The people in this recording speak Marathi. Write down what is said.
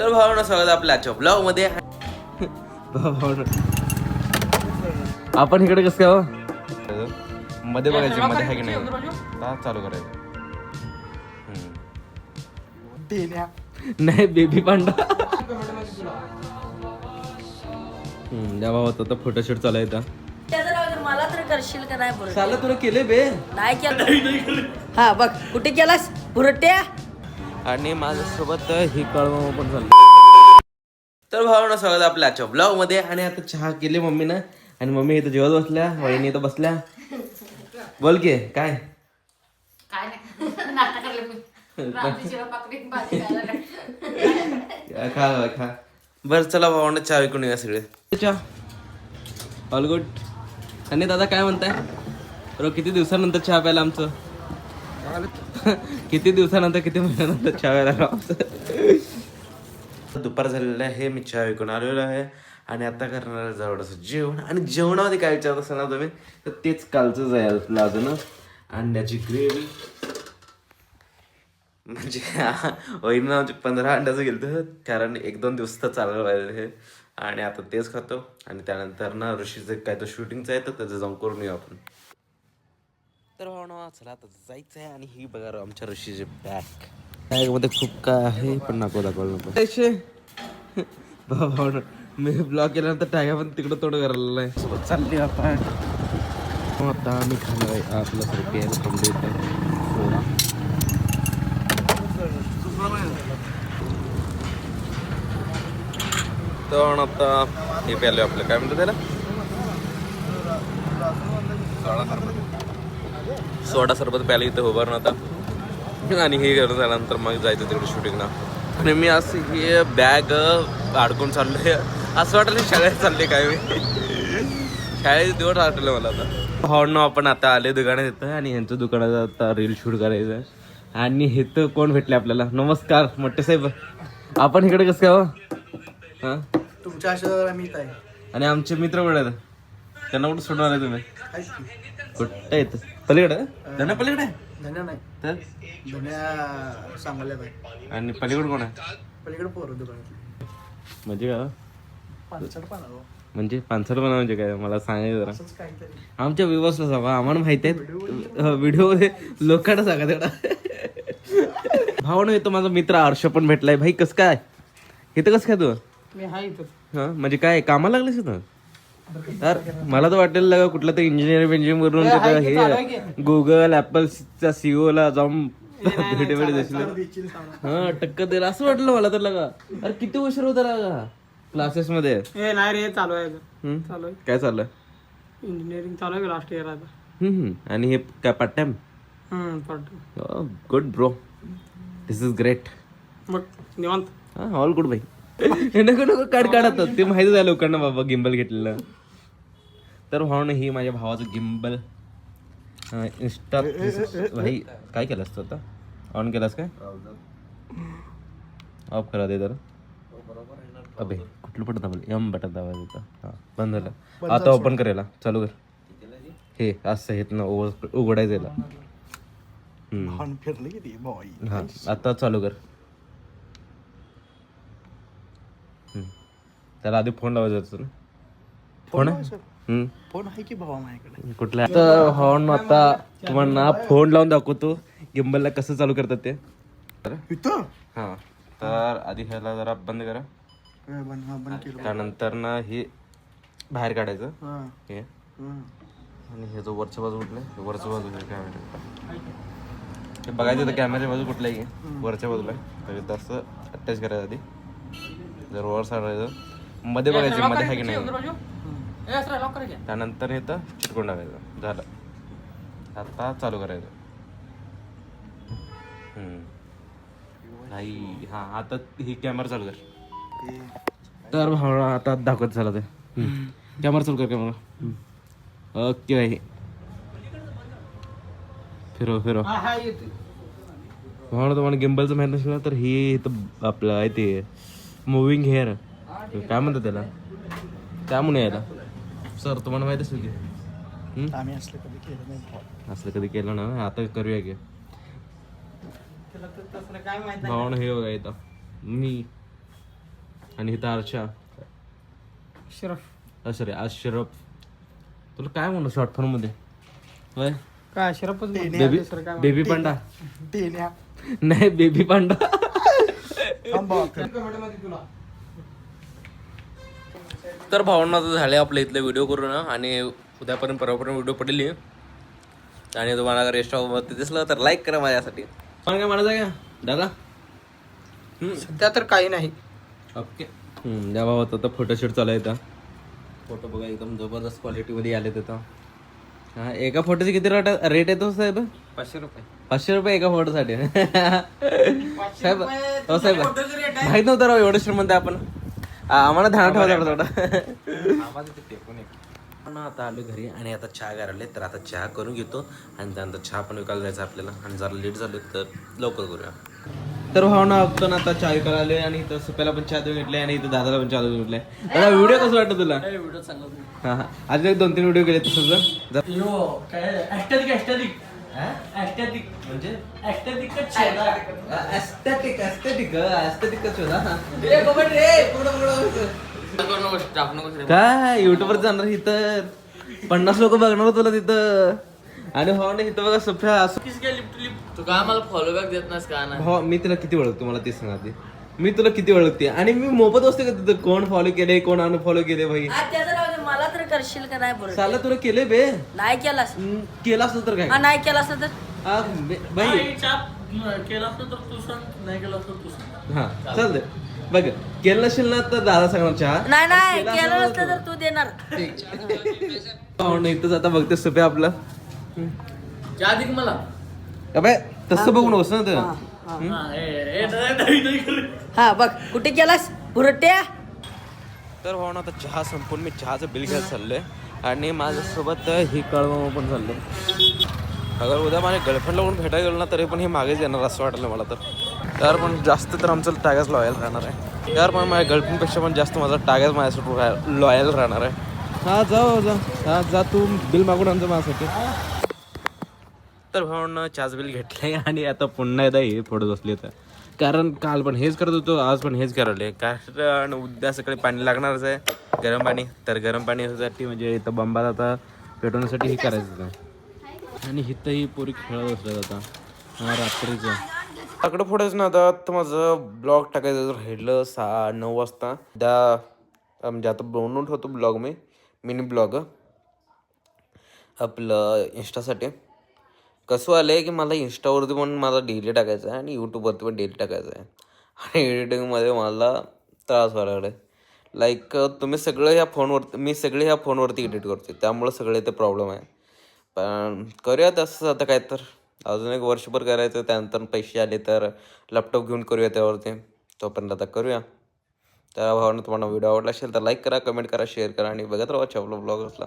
तर भावना स्वागत आहे आपल्या आजच्या ब्लॉगमध्ये. आपण इकडे कसं काय हो? मध्ये बघायचं मध्ये आहे की नाही? आता चालू करायचं. नाही बेबी पांडा हम्म, या भावात आता फोटोशूट चालू आहे मला तर करशील का नाही तुला केले बे. नाही केलं. हा बघ कुठे केलास? बुरट्या आणि माझ्यासोबत ही कळवा पण झाली. तर भावना स्वागत आपल्या आजच्या ब्लॉगमध्ये आणि आता चहा केली मम्मीनं. आणि मम्मी इथं जेवत बसल्या वहिनी इथं बसल्या. बोल की काय. खा खा. बरं चला भावना चहा विकून या सगळे. चहा. ऑल गुड आणि दादा काय म्हणताय? बरं किती दिवसानंतर चहा प्यायला आमचं? किती दिवसानंतर किती महिन्यानंतर चहा प्यायला दुपार झालेलं आहे मी चहा विकून आलेलो आहे. आणि आता करणार आहे जवळचं जेवण. आणि जेवणामध्ये काय विचारत असाल ना तुम्ही तर तेच कालचं जाईल अजूनच अंड्याची ग्रेव्ही. म्हणजे वहिनी म्हणजे पंधरा अंड्याचं गेलं कारण एक दोन दिवस तर चाललं पाहिजे हे आणि आता तेच खातो. आणि त्यानंतर ना ऋषीचं काय तर शूटिंगचं आहे तर त्याचं जाऊन करून येऊ आपण. तर भावना चला आता जायचं आहे आणि ही बघा आमच्या ऋषीचे बॅग बॅगमध्ये खूप काय आहे पण नको दाखवलं नको. भावना मी ब्लॉग केल्यानंतर टॅगा पण तिकडं तोड करायला आहे सोबत चालली आपण. मग आता आम्ही खाणार आहे आपलं सर सोडा तर आता हे प्यालो आपलं. काय म्हणतात त्याला? सोडा सरबत प्यायला इथं उभारून आता. आणि हे करून झाल्यानंतर मग जायचं तिकडे शूटिंगला आणि मी असं हे बॅग अडकून चाललोय. असं वाटलं शाळेत चालले काय मी. शाळेत दिवस आठवलं मला आता. भावनं आपण आता आले दुकानात येतं आणि यांचं दुकानात आता रील शूट करायचं आहे. आणि हे तर कोण भेटले आपल्याला? नमस्कार मोठे साहेब. आपण इकडे कसं काय हो? हां? तुमच्या आहे. आणि आमचे मित्र कुठे आहेत? त्यांना कुठं सोडणार आहे तुम्ही? कुठं येत पलीकडे? त्यांना पलीकडे? आहे? धन्या नाही. तर? धन्या सांगल्या आणि पलीकडे कोण आहे? पलीकडे पोरं दुकानात. म्हणजे काय हो? पाना हो. म्हणजे पानसरपणा म्हणजे काय? मला सांगायचं जरा. असंच काहीतरी. आमच्या विवसला सांगा आम्हाला माहिती आहे व्हिडिओ लोकांना सांगा तेवढा. भावना येतो माझा मित्र हर्ष पण भेटलाय. भाई कस काय? इथं कसं काय तू? मी आहे इथं. हा? म्हणजे काय कामाला लागलेस इथं तर मला तर वाटेल लगा कुठलं तर इंजिनिअर करून तिथं हे गुगल ऍपलच्या सीओ ला जाऊन भेटे भेटे दिसले. हा टक्कर दिला असं वाटलं मला तर लगा. अरे किती उशीर होता लगा. क्लासेस मध्ये. नाही रे चालू आहे हम्म? चालू आहे. काय चाललंय? इंजिनिअरिंग चालू आहे लास्ट इयर आता. आणि हे काय part time good bro this is great मग निवांत. ऑल गुड भाई. हे नको नको काढ काढत ते माहिती झालं लोकांना बाबा गिम्बल घेतलेलं. तर भावनं ही माझ्या भावाचं गिम्बल इन्स्टा भाई काय केलंस तू आता? ऑन केलास काय? ऑफ करा दे जरा. अबे कुठलं बटन दाबलं. एम बटन दाबायचं होतं हां बंद झालं. आता ओपन करेला. चालू कर. हे असं हे ना उघडायचं किती बॉय हा आता चालू कर. त्याला आधी फोन लावायचा होता ना? फोन. फोन आहे की भावा माझ्याकडे कुठला तर हॉर्न आता तुम्हाला फोन लावून दाखवतो गिम्बलला कसं चालू करतात ते इथं हा तर आधी ह्याला जरा बंद करा काय बन हा बंद केलं त्यानंतर ना हे बाहेर काढायचं हा. आणि हे जो वरच्या बाजू कुठलं आहे? वरच्या बाजू हे काय हे बघायचं तर कॅमेऱ्याच्या बाजू कुठला आहे की? वरच्या बाजूला आहे. तर इथं असं अटॅच करायचं आधी जर वर साडायचं मध्ये बघायचं मध्ये आहे की नाही त्यानंतर तर चिटकून टाकायचं. झालं. आता चालू करायचं. नाही हा आता ही कॅमेरा चालू कर. तर भावना आता दाखवत झाला ते. कॅमेरा चालू कर कॅमेरा ओके भाई फिरो फिरो हा येते भावना तुम्हाला गिम्बलचं माहीत नसेल ना, तर ही इथं आपलं आहे ते. मुव्हिंग हेअर काय म्हणतात त्याला? त्यामुळे यायला. सर तुम्हाला माहीत असेल की? हम्म? आम्ही असलं कधी केलं नाही. असलं कधी केलं ना? आता करूया की. भावना हे बघा इथं. मी आणि इथं अर्षा अशरफ. सॉरी अशरफ. तुला काय म्हणू शॉर्ट फॉर्ममध्ये? होय? काय अशरफच बेबी बेबी पांडा? नाही बेबी पांडा. तर भावना तर झाले आपल्या इथले व्हिडिओ करून आणि उद्यापर्यंत परवापर्यंत व्हिडिओ पडली आणि तुम्हाला रेस्ट ते दिसलं तर लाईक करा माझ्यासाठी. पण काय म्हणायचं का दादा? सध्या तर काही नाही. ओके त्या भावात आता फोटोशूट चालू आहे फोटो बघा एकदम जबरदस्त क्वालिटीमध्ये आले तिथं हा एका फोटोचे किती रेट रेट येतो साहेब? पाचशे रुपये. पाचशे रुपये एका फोटोसाठी साहेब हो साहेब माहीत नव्हतं राव एवढं श्रीमंत आपण. आम्हाला ध्यान ठेवायचं थोडं पण आता आलो घरी आणि आता चहा करायला तर आता चहा करून घेतो आणि त्यानंतर चहा पण विकायला जायचं आपल्याला. आणि जरा लेट झालो तर लवकर करूया. तर भावना आपण आता चहा विकायला आलोय आणि इथं सुप्याला पण चहा देऊन घेतले आणि इथं दादाला पण चहा देऊन घेतले दादा व्हिडिओ कसं वाटतं तुला? हा हा. आज एक दोन तीन व्हिडिओ केले तसंच जर- म्हणजे ऍस्थेटिक ऍस्थेटिक काय? युट्यूबवर जाणार इथं. पन्नास लोक बघणार तुला तिथं. आणि हो ना इथं बघा सफ्या असं तू काय मला फॉलो बॅक देत नाहीस का नाही हो मी तुला किती ओळखतो मला ते सांगा ते मी तुला किती ओळखते? आणि मी मोफत असते का तिथं? कोण फॉलो केले कोण अनफॉलो केले भाई आज त्याचं राहू दे मला तर करशील का नाही बरं साला तुला केले बे. नाही केलास हम्म, केलं असतं तर हा काय नाही केला असं तर? बे- भाई केलं असतं तर तू सांग नाही केलं असतं तू सांग. हा चालतंय. बघ केलं नसेल ना तर दादा सांगणार चहा. नाही नाही केला नसतं तर तू देणार. हो ना इथंच आता बघते सुप्या आपलं. चहा दे की मला. अबे तसं बघू नकोस ना ते. हा, ए, ए, नाही, नाही, नाही करू. हा बघ कुठे केलास? बुरट्या? तर भाऊ आता चहा संपून मी चहाचं बिल घ्यायला चाललोय. आणि माझ्यासोबत ही कळवा पण चाललंय अगर उद्या माझ्या गर्लफ्रेंडला कोण भेटायला गेलो ना तरी पण हे मागेच येणार असं वाटलं मला तर. यार पण जास्त तर आमचं टागच लॉयल राहणार आहे. यार पण माझ्या गर्लफ्रेंडपेक्षा पण जास्त माझा टागच माझ्यासोबत लॉयल राहणार आहे. हा जा हो, जा. हा जा तू बिल मागून आणतो माझ्यासाठी. तर भाऊनं चहाच बिल घेतलंय आणि आता पुन्हा एकदा हे फोडत बसले तर कारण काल पण हेच करत होतो आज पण हेच करायला. कारण उद्या सकाळी पाणी लागणारच आहे गरम पाणी. तर गरम पाणीसाठी म्हणजे इथं बंबात आता पेटवण्यासाठी हे करायचं होतं. आणि इथं ही पोरी खेळत आता. हा रात्रीचं. आकडं फोडायचं ना आता. तर माझं ब्लॉग टाकायचं राहिलं सहा नऊ वाजता. त्या म्हणजे आता बनवून ठेवतो ब्लॉग मी मिनी ब्लॉग. आपलं इंस्टासाठी कसं आलं आहे की मला इंस्टावरती पण मला डेली टाकायचं आहे आणि यूट्यूबवरती पण डेली टाकायचं आहे. आणि एडिटिंगमध्ये मला त्रास व्हायला लागला लाईक तुम्ही सगळं ह्या फोनवरती मी सगळे ह्या फोनवरती एडिट करतो त्यामुळं सगळे ते प्रॉब्लेम आहे. पण करूया तसंच आता काय तर अजून एक वर्षभर करायचं त्यानंतर पैसे आले तर लॅपटॉप घेऊन करूया त्यावरती. तोपर्यंत आता करूया. त्या भावानं तुम्हाला व्हिडिओ आवडला असेल तर लाईक करा कमेंट करा शेअर करा आणि बघत राहा आपला ब्लॉग असला